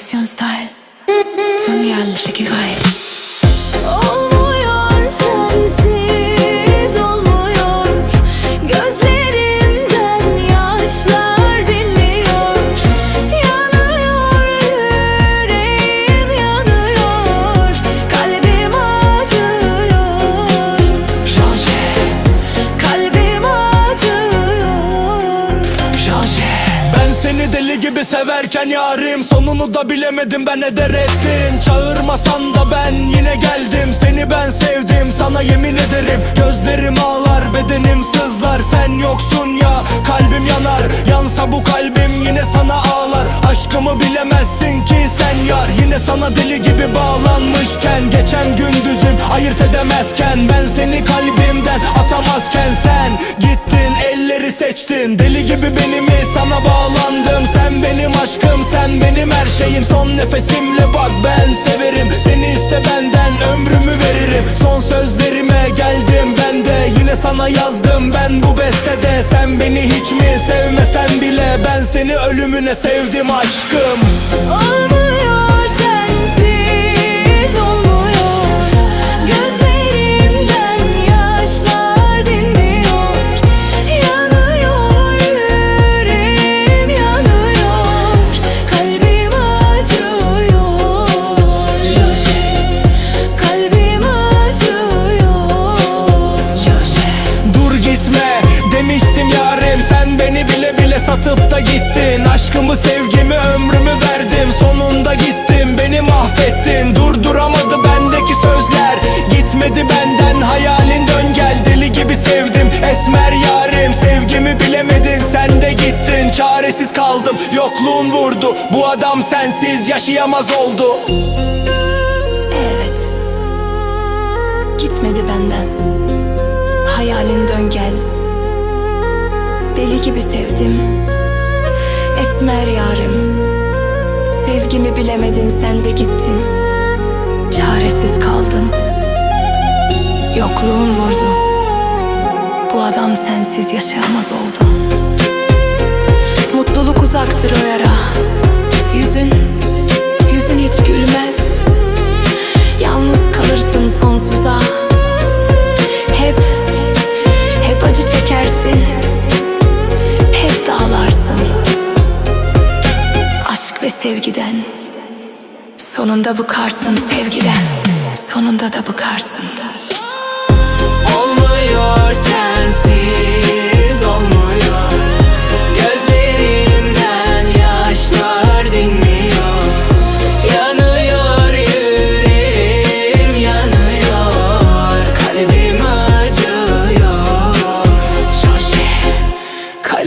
It's your style. Tell me I look like you right. Seni deli gibi severken yarim. Sonunu da bilemedim ben eder ettin? Çağırmasan da ben yine geldim. Seni ben sevdim sana yemin ederim. Gözlerim ağlar bedenim sızlar. Sen yoksun ya kalbim yanar. Yansa bu kalbim yine sana ağlar. Aşkımı bilemezsin ki yar Yine sana deli gibi bağlanmışken Geçen gündüzüm ayırt edemezken Ben seni kalbimden atamazken Sen gittin elleri seçtin. Deli gibi benimi sana bağlandım. Sen benim aşkım sen benim her şeyim. Son nefesimle bak ben severim. Seni iste benden ömrümü veririm. Son sözlerime geldim ben de. Yine sana yazdım ben bu bestede. Sen beni hiç mi sevmesen bile Ben seni ölümüne sevdim aşkım. Olmuyor yokluğun vurdu. Bu adam sensiz yaşayamaz oldu. Evet. Gitmedi benden. Hayalin dön gel. Deli gibi sevdim. Esmer yarim Sevgimi bilemedin sen de gittin. Çaresiz kaldım Yokluğun vurdu. Bu adam sensiz yaşayamaz oldu Mutluluk uzaktır o yara. Yüzün, yüzün hiç gülmez. Yalnız kalırsın sonsuza. Hep, hep acı çekersin. Hep dağlarsın. Aşk ve sevgiden. Sonunda bıkarsın sevgiden. Sonunda da bıkarsın. Olmuyor sensiz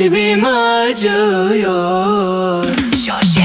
Kalbim acıyor. Şaşırdım.